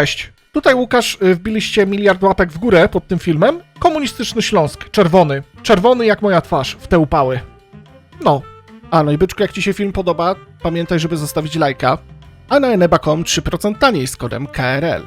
cześć! Tutaj Łukasz, y, wbiliście miliard łapek w górę pod tym filmem. Komunistyczny Śląsk, czerwony. Czerwony jak moja twarz, w te upały. No. A no i byczku, jak ci się film podoba, pamiętaj, żeby zostawić lajka. A na eneba.com 3% taniej z kodem KRL.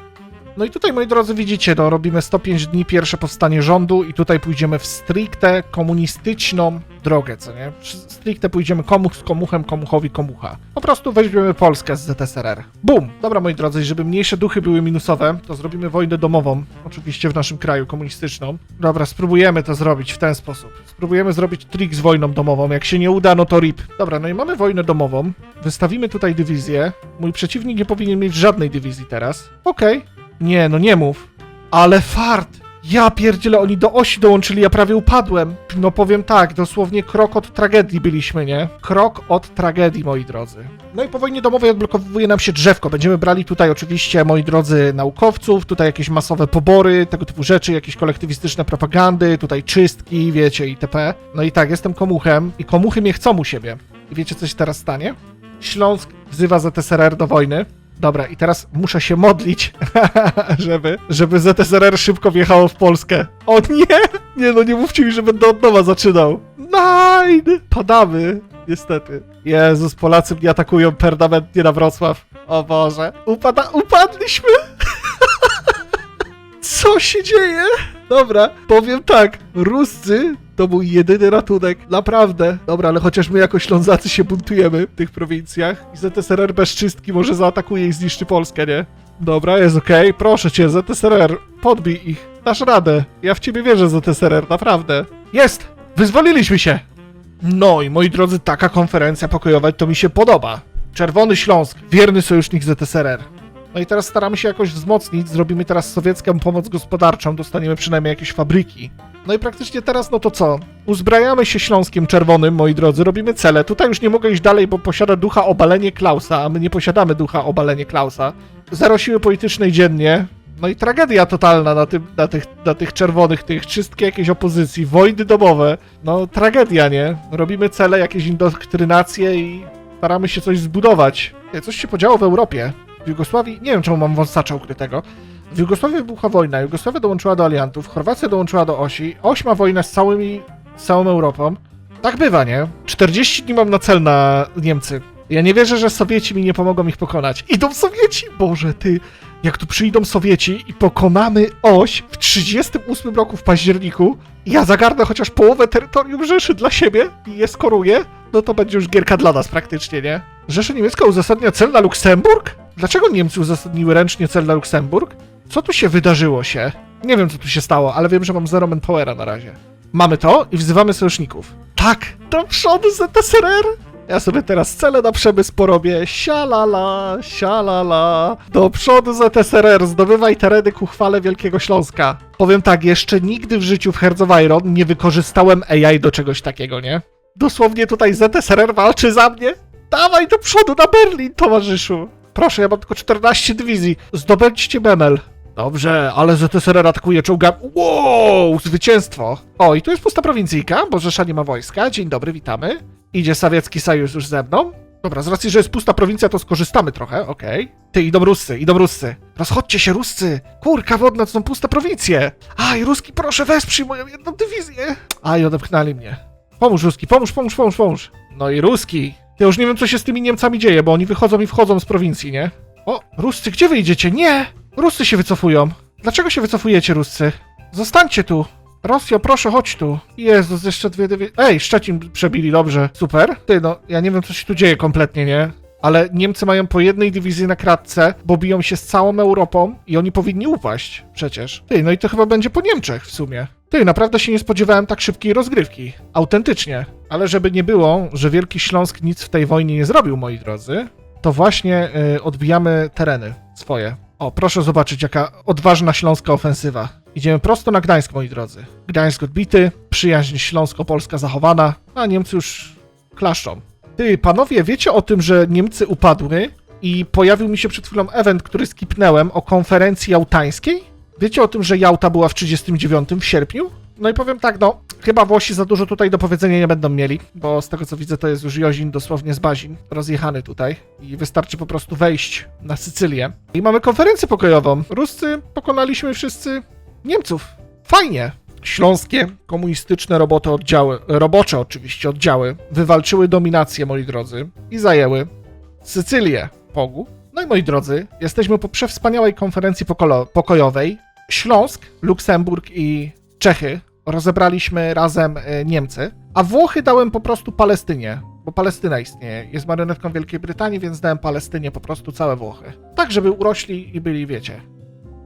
No i tutaj, moi drodzy, widzicie, no, robimy 105 dni pierwsze powstanie rządu i tutaj pójdziemy w stricte komunistyczną drogę, co nie? Stricte pójdziemy komuch z komuchem, komuchowi komucha. Po prostu weźmiemy Polskę z ZSRR. Bum! Dobra, moi drodzy, żeby mniejsze duchy były minusowe, to zrobimy wojnę domową, oczywiście w naszym kraju komunistyczną. Dobra, spróbujemy to zrobić w ten sposób. Spróbujemy zrobić trik z wojną domową. Jak się nie uda, no to rip. Dobra, no i mamy wojnę domową. Wystawimy tutaj dywizję. Mój przeciwnik nie powinien mieć żadnej dywizji teraz. Okej. Nie, no nie mów. Ale fart! Ja pierdzielę, oni do osi dołączyli, ja prawie upadłem. No powiem tak, dosłownie krok od tragedii byliśmy, nie? Krok od tragedii, moi drodzy. No i po wojnie domowej odblokowuje nam się drzewko. Będziemy brali tutaj oczywiście, moi drodzy, naukowców, tutaj jakieś masowe pobory, tego typu rzeczy, jakieś kolektywistyczne propagandy, tutaj czystki, wiecie, itp. No i tak, jestem komuchem i komuchy mnie chcą u siebie. I wiecie, co się teraz stanie? Śląsk wzywa ZSRR do wojny. Dobra, i teraz muszę się modlić, żeby, żeby ZSRR szybko wjechało w Polskę. O nie! Nie no, nie mówcie mi, że będę od nowa zaczynał. Nine! Padamy, niestety. Jezus, Polacy mnie atakują permanentnie na Wrocław. O Boże. Upada upadliśmy! Co się dzieje? Dobra, powiem tak. Ruscy to mój jedyny ratunek. Naprawdę. Dobra, ale chociaż my jako Ślązacy się buntujemy w tych prowincjach i ZSRR bez czystki może zaatakuje i zniszczy Polskę, nie? Dobra, jest okej. Proszę cię, ZSRR, podbij ich. Dasz radę. Ja w ciebie wierzę, ZSRR, naprawdę. Jest! Wyzwoliliśmy się! No i moi drodzy, taka konferencja pokojowa to mi się podoba. Czerwony Śląsk, wierny sojusznik ZSRR. No i teraz staramy się jakoś wzmocnić, zrobimy teraz sowiecką pomoc gospodarczą, dostaniemy przynajmniej jakieś fabryki. No i praktycznie teraz, no to co? Uzbrajamy się Śląskiem Czerwonym, moi drodzy, robimy cele. Tutaj już nie mogę iść dalej, bo posiada ducha obalenie Klausa, a my nie posiadamy ducha obalenie Klausa. Zero siły politycznej dziennie. No i tragedia totalna na, na, tych, na tych czerwonych, tych czystki jakiejś opozycji, wojny domowe. No tragedia, nie? Robimy cele, jakieś indoktrynacje i staramy się coś zbudować. Coś się podziało w Europie. W Jugosławii, nie wiem czemu mam wąsacza ukrytego. W Jugosławii wybuchła wojna, Jugosławia dołączyła do aliantów, Chorwacja dołączyła do osi, oś ma wojnę z całymi, z całą Europą. Tak bywa, nie? 40 dni mam na cel na Niemcy. Ja nie wierzę, że Sowieci mi nie pomogą ich pokonać. Idą Sowieci! Boże, ty, jak tu przyjdą Sowieci i pokonamy oś w 38 roku w październiku, ja zagarnę chociaż połowę terytorium Rzeszy dla siebie i je skoruję, no to będzie już gierka dla nas praktycznie, nie? Rzesza Niemiecka uzasadnia cel na Luksemburg? Dlaczego Niemcy uzasadniły ręcznie cel na Luksemburg? Co tu się wydarzyło się? Nie wiem, co tu się stało, ale wiem, że mam zero manpowera na razie. Mamy to i wzywamy sojuszników. Tak, do przodu ZSRR! Ja sobie teraz cele na przemysł porobię. Sialala, sialala. Do przodu ZSRR, zdobywaj tereny ku chwale Wielkiego Śląska. Powiem tak, jeszcze nigdy w życiu w Hearts of Iron nie wykorzystałem AI do czegoś takiego, nie? Dosłownie tutaj ZSRR walczy za mnie. Dawaj do przodu na Berlin, towarzyszu. Proszę, ja mam tylko 14 dywizji. Zdobędźcie Memel. Dobrze, ale ZSRR atakuje czołgami. Wow, zwycięstwo. O, i tu jest pusta prowincyjka, bo Rzesza nie ma wojska. Dzień dobry, witamy. Idzie sowiecki sojusz już ze mną. Dobra, z racji, że jest pusta prowincja, to skorzystamy trochę, okej. Ty, idą Ruscy, idą Ruscy. Rozchodźcie się, Ruscy. Kurka wodna, to są puste prowincje. Aj, Ruski, proszę, wesprzyj moją jedną dywizję. Aj, odepchnęli mnie. Pomóż, Ruski, pomóż, pomóż, pomóż, pomóż. No i Ruski. Ja już nie wiem, co się z tymi Niemcami dzieje, bo oni wychodzą i wchodzą z prowincji, nie? O, Ruscy, gdzie wy idziecie? Nie! Ruscy się wycofują. Dlaczego się wycofujecie, Ruscy? Zostańcie tu. Rosjo, proszę, chodź tu. Jezus, jeszcze dwie dwie... Ej, Szczecin przebili, dobrze. Super. Ty, no, ja nie wiem, co się tu dzieje kompletnie, nie? Ale Niemcy mają po jednej dywizji na kratce, bo biją się z całą Europą i oni powinni upaść przecież. Ty, no i to chyba będzie po Niemczech w sumie. Ty, naprawdę się nie spodziewałem tak szybkiej rozgrywki. Autentycznie. Ale żeby nie było, że Wielki Śląsk nic w tej wojnie nie zrobił, moi drodzy, to właśnie y, odbijamy tereny swoje. O, proszę zobaczyć, jaka odważna śląska ofensywa. Idziemy prosto na Gdańsk, moi drodzy. Gdańsk odbity, przyjaźń śląsko-polska zachowana, a Niemcy już klaszczą. Ty, panowie, wiecie o tym, że Niemcy upadły i pojawił mi się przed chwilą event, który skipnęłem o konferencji jałtańskiej? Wiecie o tym, że Jałta była w 39 w sierpniu? No i powiem tak, no, Chyba Włosi za dużo tutaj do powiedzenia nie będą mieli, bo z tego co widzę to jest już Jozin dosłownie z Bazin, rozjechany tutaj i wystarczy po prostu wejść na Sycylię. I mamy konferencję pokojową. Ruscy pokonaliśmy wszyscy Niemców. Fajnie. Śląskie komunistyczne roboty oddziały, robocze oczywiście oddziały, wywalczyły dominację, moi drodzy, i zajęły Sycylię, Pogu. No i moi drodzy, jesteśmy po przewspaniałej konferencji pokojowej. Śląsk, Luksemburg i Czechy rozebraliśmy razem e, Niemcy, a Włochy dałem po prostu Palestynie, bo Palestyna istnieje. Jest marionetką Wielkiej Brytanii, więc dałem Palestynie po prostu całe Włochy. Tak, żeby urośli i byli, wiecie,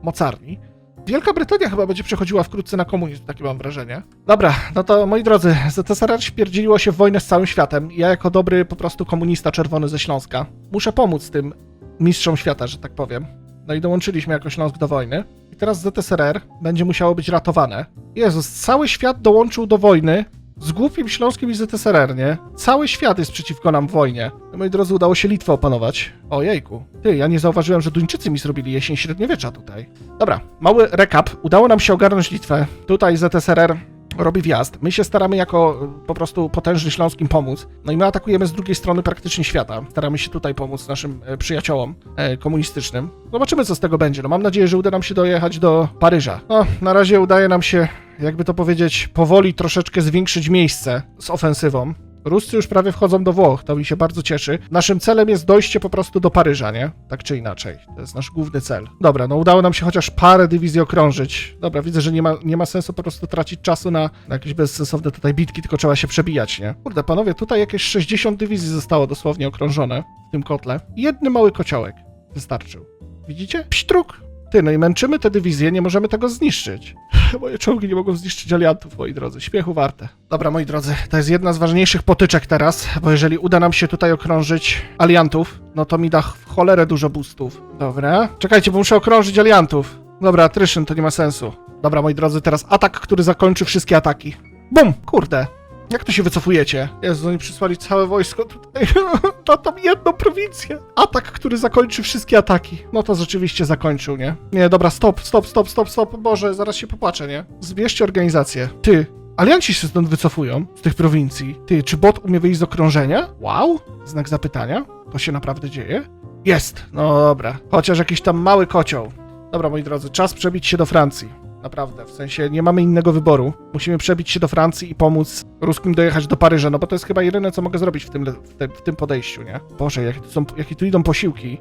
mocarni. Wielka Brytania chyba będzie przechodziła wkrótce na komunizm, takie mam wrażenie. Dobra, no to moi drodzy, ZSRR śpierdzieliło się w wojnę z całym światem. Ja jako dobry po prostu komunista czerwony ze Śląska muszę pomóc tym mistrzom świata, że tak powiem. No i dołączyliśmy jako Śląsk do wojny. I teraz ZSRR będzie musiało być ratowane. Jezus, cały świat dołączył do wojny z głupim Śląskiem i ZSRR, nie? Cały świat jest przeciwko nam w wojnie. No, moi drodzy, udało się Litwę opanować. Ojejku. Ty, ja nie zauważyłem, że Duńczycy mi zrobili jesień średniowiecza tutaj. Dobra, mały recap. Udało nam się ogarnąć Litwę. Tutaj ZSRR robi wjazd. My się staramy jako y, po prostu potężny Śląskim pomóc. No i my atakujemy z drugiej strony praktycznie świata. Staramy się tutaj pomóc naszym e, przyjaciołom e, komunistycznym. Zobaczymy, co z tego będzie. No mam nadzieję, że uda nam się dojechać do Paryża. No, na razie udaje nam się, jakby to powiedzieć, powoli troszeczkę zwiększyć miejsce z ofensywą. Ruscy już prawie wchodzą do Włoch, to mi się bardzo cieszy. Naszym celem jest dojście po prostu do Paryża, nie? Tak czy inaczej. To jest nasz główny cel. Dobra, no udało nam się chociaż parę dywizji okrążyć. Dobra, widzę, że nie ma, nie ma sensu po prostu tracić czasu na, na jakieś bezsensowne tutaj bitki, tylko trzeba się przebijać, nie? Kurde, panowie, tutaj jakieś 60 dywizji zostało dosłownie okrążone w tym kotle. Jedny mały kociołek wystarczył. Widzicie? Psztruk! Ty, no i męczymy te dywizje, nie możemy tego zniszczyć. Moje czołgi nie mogą zniszczyć aliantów, moi drodzy. Śmiechu warte. Dobra, moi drodzy, to jest jedna z ważniejszych potyczek teraz, bo jeżeli uda nam się tutaj okrążyć aliantów, no to mi da w cholerę dużo boostów. Dobra. Czekajcie, bo muszę okrążyć aliantów. Dobra, attrition to nie ma sensu. Dobra, moi drodzy, teraz atak, który zakończy wszystkie ataki. Bum! Kurde. Jak to się wycofujecie? Jezu, oni przysłali całe wojsko tutaj na tą jedną prowincję. Atak, który zakończy wszystkie ataki. No to rzeczywiście zakończył, nie? Nie, dobra, stop, stop, stop, stop, stop. Boże, zaraz się popłaczę, nie? Zbierzcie organizację. Ty, alianci się stąd wycofują, z tych prowincji. Ty, czy bot umie wyjść z okrążenia? Wow? Znak zapytania. To się naprawdę dzieje? Jest! No dobra. Chociaż jakiś tam mały kocioł. Dobra, moi drodzy, czas przebić się do Francji. Naprawdę, w sensie nie mamy innego wyboru. Musimy przebić się do Francji i pomóc ruskim dojechać do Paryża, no bo to jest chyba jedyne, co mogę zrobić w tym, w te, w tym podejściu, nie? Boże, jakie tu, są, jakie tu idą posiłki.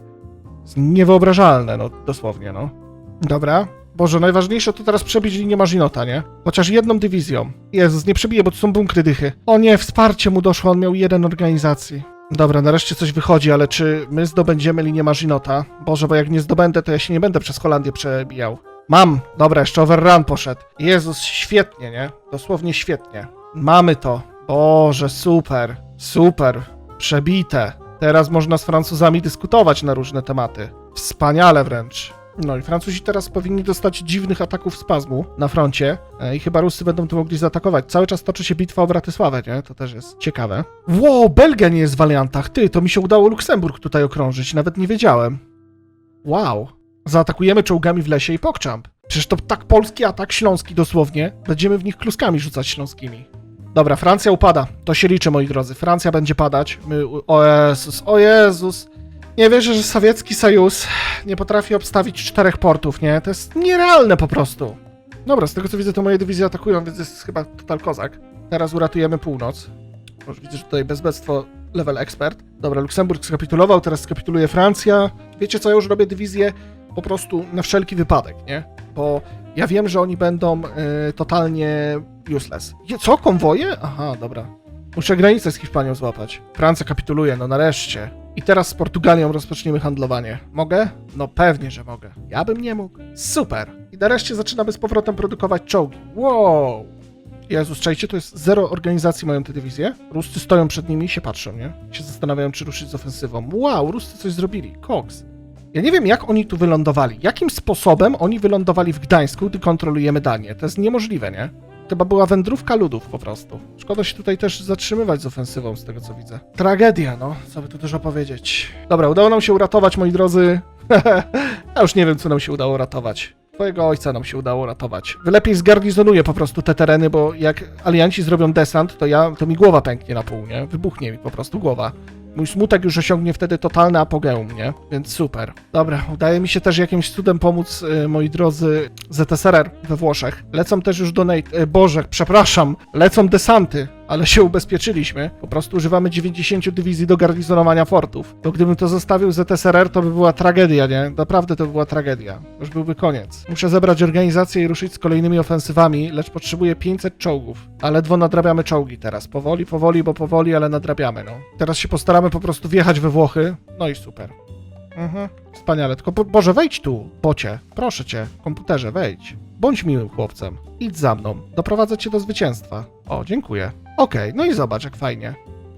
Jest niewyobrażalne, no dosłownie, no. Dobra. Boże, najważniejsze to teraz przebić linię Marzinota, nie? Chociaż jedną dywizją. Jezus, nie przebiję, bo tu są bunkry dychy. O nie, wsparcie mu doszło, on miał jeden organizacji. Dobra, nareszcie coś wychodzi, ale czy my zdobędziemy linię Marzinota? Boże, bo jak nie zdobędę, to ja się nie będę przez Holandię przebijał. Mam! Dobra, jeszcze overrun poszedł. Jezus, świetnie, nie? Dosłownie świetnie. Mamy to. Boże, super. Super. Przebite. Teraz można z Francuzami dyskutować na różne tematy. Wspaniale wręcz. No i Francuzi teraz powinni dostać dziwnych ataków spazmu na froncie e, i chyba Ruscy będą tu mogli zaatakować. Cały czas toczy się bitwa o Bratysławę, nie? To też jest ciekawe. Ło, Belgia nie jest w aliantach. Ty, to mi się udało Luksemburg tutaj okrążyć. Nawet nie wiedziałem. Wow. Zaatakujemy czołgami w lesie i pokczamp. Przecież to tak polski atak śląski dosłownie. Będziemy w nich kluskami rzucać śląskimi. Dobra, Francja upada. To się liczy, moi drodzy. Francja będzie padać. My, o Jezus, o Jezus. Nie wierzę, że sowiecki sojusz nie potrafi obstawić czterech portów, nie? To jest nierealne po prostu. Dobra, z tego co widzę, to moje dywizje atakują, więc jest chyba total kozak. Teraz uratujemy północ. Już widzę, że tutaj bezbectwo level expert. Dobra, Luksemburg skapitulował, teraz skapituluje Francja. Wiecie co, ja już robię dywizję po prostu na wszelki wypadek, nie? Bo ja wiem, że oni będą y, totalnie useless. Je, co, konwoje? Aha, dobra. Muszę granicę z Hiszpanią złapać. Francja kapituluje, no nareszcie. I teraz z Portugalią rozpoczniemy handlowanie. Mogę? No pewnie, że mogę. Ja bym nie mógł. Super. I nareszcie zaczynamy z powrotem produkować czołgi. Wow. Jezus, czajcie, to jest zero organizacji mają te dywizje. Ruscy stoją przed nimi i się patrzą, nie? Się zastanawiają, czy ruszyć z ofensywą. Wow, Ruscy coś zrobili. Cox. Ja nie wiem, jak oni tu wylądowali. Jakim sposobem oni wylądowali w Gdańsku, gdy kontrolujemy Danię. To jest niemożliwe, nie? Chyba była wędrówka ludów po prostu. Szkoda się tutaj też zatrzymywać z ofensywą, z tego co widzę. Tragedia, no. Co by tu dużo powiedzieć. Dobra, udało nam się uratować, moi drodzy. ja już nie wiem, co nam się udało ratować. Twojego ojca nam się udało ratować. Lepiej zgarnizonuję po prostu te tereny, bo jak alianci zrobią desant, to ja, to mi głowa pęknie na pół, nie? Wybuchnie mi po prostu głowa. Mój smutek już osiągnie wtedy totalne apogeum, nie? Więc super. Dobra, udaje mi się też jakimś cudem pomóc, y, moi drodzy, ZSRR we Włoszech. Lecą też już donate... Y, Boże, przepraszam, lecą desanty, ale się ubezpieczyliśmy. Po prostu używamy 90 dywizji do garnizonowania fortów. Bo gdybym to zostawił ZSRR, to by była tragedia, nie? Naprawdę to by była tragedia. Już byłby koniec. Muszę zebrać organizację i ruszyć z kolejnymi ofensywami, lecz potrzebuję 500 czołgów. Ale dwo nadrabiamy czołgi teraz. Powoli, powoli, bo powoli, ale nadrabiamy, no. Teraz się postaramy po prostu wjechać we Włochy. No i super. Mhm. Wspaniale. Tylko, bo, Boże, wejdź tu, pocie. Proszę cię, komputerze, wejdź. Bądź miłym chłopcem. Idź za mną. Doprowadzę cię do zwycięstwa. O, dziękuję. Okej, no i zobacz, jak fajnie.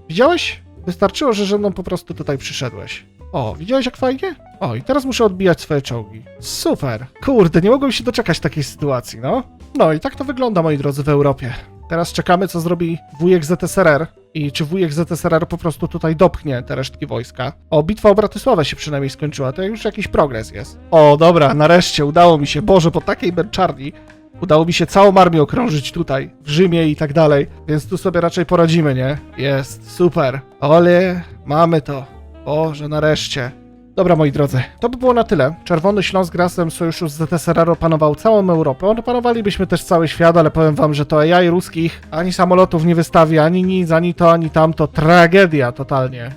Widziałeś? Wystarczyło, że ze mną po prostu tutaj przyszedłeś. O, widziałeś jak fajnie? O, i teraz muszę odbijać swoje czołgi. Super. Kurde, nie mogłem się doczekać takiej sytuacji, no. No i tak to wygląda, moi drodzy, w Europie. Teraz czekamy, co zrobi wujek ZSRR i czy wujek ZSRR po prostu tutaj dopchnie te resztki wojska. O, bitwa o Bratysławę się przynajmniej skończyła, to już jakiś progres jest. O, dobra, nareszcie udało mi się. Boże, po takiej męczarni udało mi się całą armię okrążyć tutaj, w Rzymie i tak dalej, więc tu sobie raczej poradzimy, nie? Jest, super. Ole, mamy to. Boże, nareszcie. Dobra, moi drodzy, to by było na tyle. Czerwony Śląsk razem sojuszu z ZSRR opanował całą Europę. Opanowalibyśmy też cały świat, ale powiem wam, że to AI ruskich ani samolotów nie wystawi, ani nic, ani to, ani tamto. Tragedia totalnie.